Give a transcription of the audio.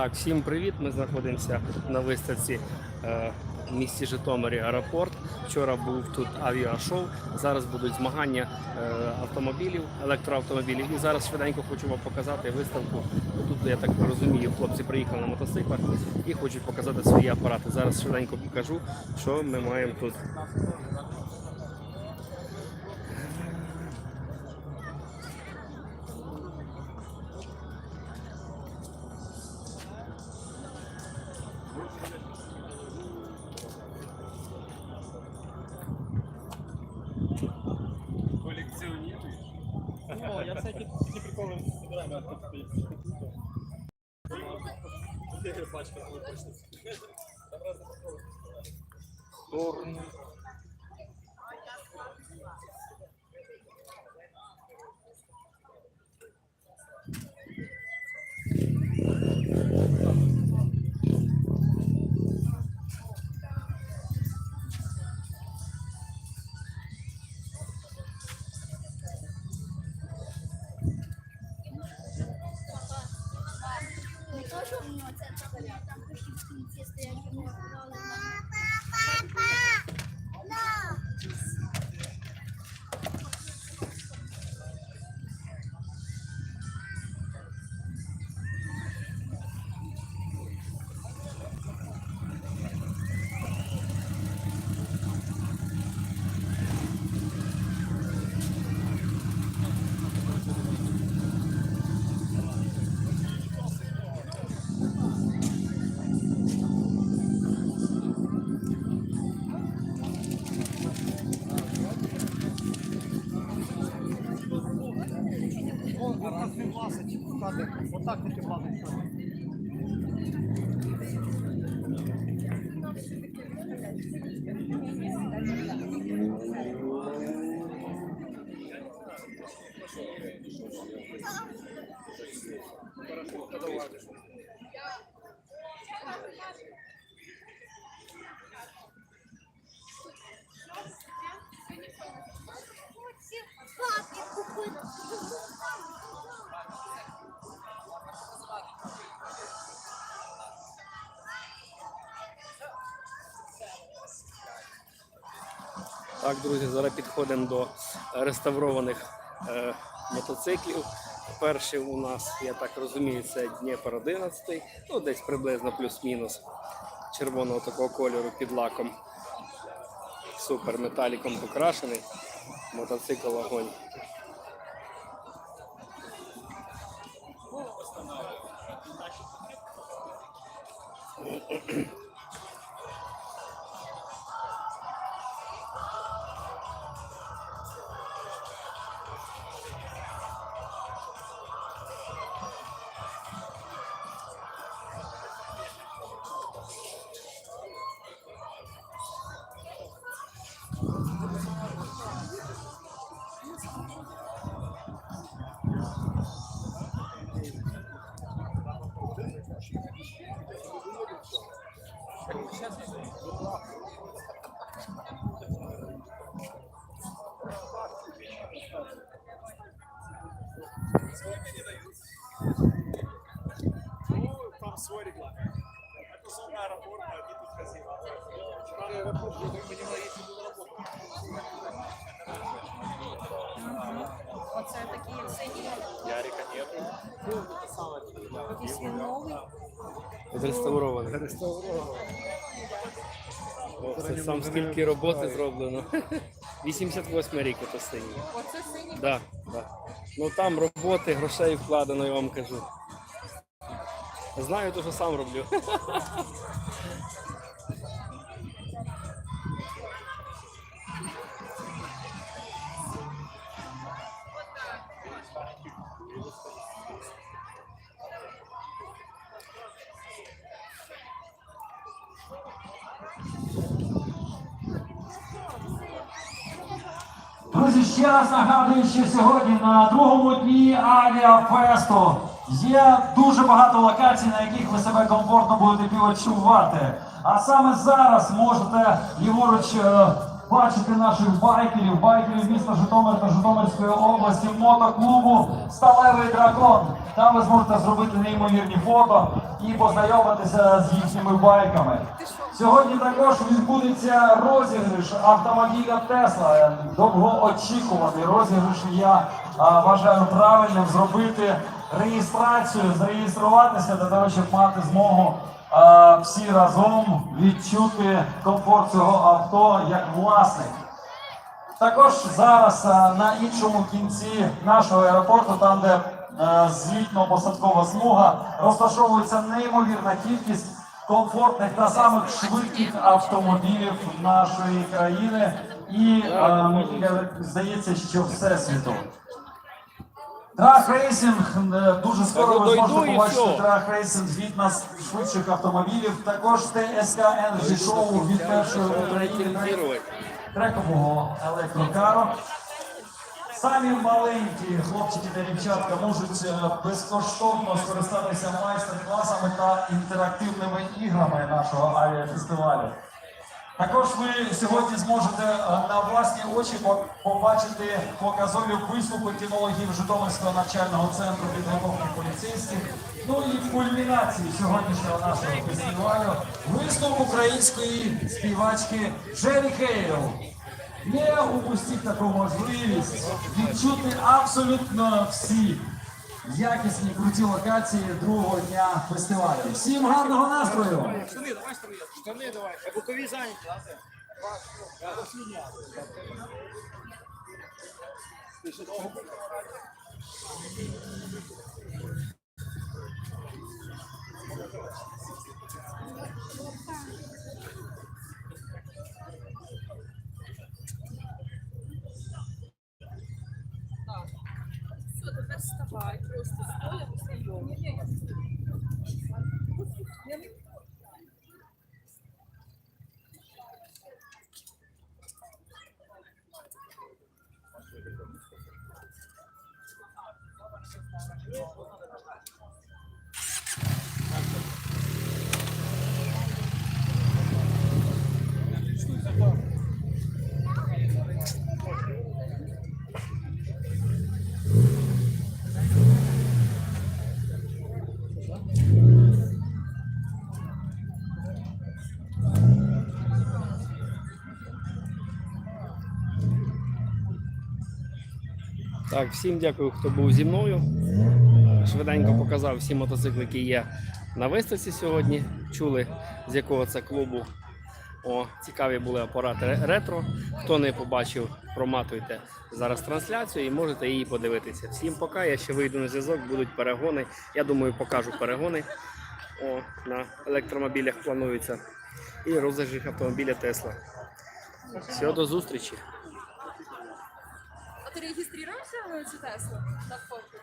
Так, всім привіт. Ми знаходимося на виставці е, в місті Житомирі аеропорт. Вчора був тут авіашоу. Зараз будуть змагання е, автомобілів, електроавтомобілів. І зараз швиденько хочу вам показати виставку. Тут, я так розумію, хлопці приїхали на мотоциклах і хочуть показати свої апарати. Зараз швиденько покажу, що ми маємо тут. Збираю, а тут стоїть. Пачка коли почнеться. Хорн. Не то, що воно це стоять, там кущі в кінці стоять, вони вклали Так, друзі, зараз підходимо до реставрованих е, мотоциклів. Перший у нас, я так розумію, це Дніпр 11, ну десь приблизно плюс-мінус червоного такого кольору під лаком. Супер металіком покрашений. Мотоцикл огонь. там свой регламент. Это зона аэропорта, они тут красиво. Вчера аэропорт, я думаю, не если был работа. Оце такі сині, Ярика нету. якийсь він новий. Відреставрований. О, Це сам скільки роботи зроблено. 88 рік ото синій. Оце синій? Да, да. Ну там роботи, грошей вкладено, я вам кажу. Знаю, то що сам роблю. Друзі, ще раз нагадую, що сьогодні на другому дні Авіафесту є дуже багато локацій, на яких ви себе комфортно будете відчувати. А саме зараз можете ліворуч е, бачити наших байкерів, байкерів міста Житомир та Житомирської області, мотоклубу Сталевий дракон. Там ви зможете зробити неймовірні фото і познайомитися з їхніми байками. Сьогодні також відбудеться розіграш автомобіля Тесла. Довгоочікуваний розіграш. Я а, вважаю правильним зробити реєстрацію, зареєструватися для того, щоб мати змогу а, всі разом відчути комфорт цього авто як власник. Також зараз а, на іншому кінці нашого аеропорту, там де е, злітно-посадкова смуга, розташовується неймовірна кількість комфортних та самих швидких автомобілів нашої країни і е, здається, що всесвіту. Драг рейсинг е, дуже скоро ви дойду зможете побачити всьо. драг рейсинг від нас швидших автомобілів. Також ТСК Energy Show від першої в Україні трекового електрокару. Самі маленькі хлопчики та дівчатка можуть е, безкоштовно скористатися майстер-класами та інтерактивними іграми нашого авіафестивалю. Також ви сьогодні зможете е, на власні очі побачити показові виступи кінологів Житомирського навчального центру підготовки поліцейських. Ну і кульмінації сьогоднішнього нашого фестивалю виступ української співачки Джері Хейл. Не упустіть таку можливість відчути абсолютно всі якісні круті локації другого дня фестивалю. Всім гарного настрою! Штани, давай штани. Штани давай. А бокові зайняті. Ти? Все, тепер вставай, просто стоя, Так, всім дякую, хто був зі мною. Швиденько показав всі мотоцикли, які є на виставці сьогодні. Чули, з якого це клубу. О, цікаві були апарати ретро. Хто не побачив, проматуйте зараз трансляцію і можете її подивитися. Всім пока. Я ще вийду на зв'язок, будуть перегони. Я думаю, покажу перегони. О, на електромобілях планується. І розіграш автомобіля Тесла. Всього до зустрічі. А ти реєструєшся на цю Теслу? На фото?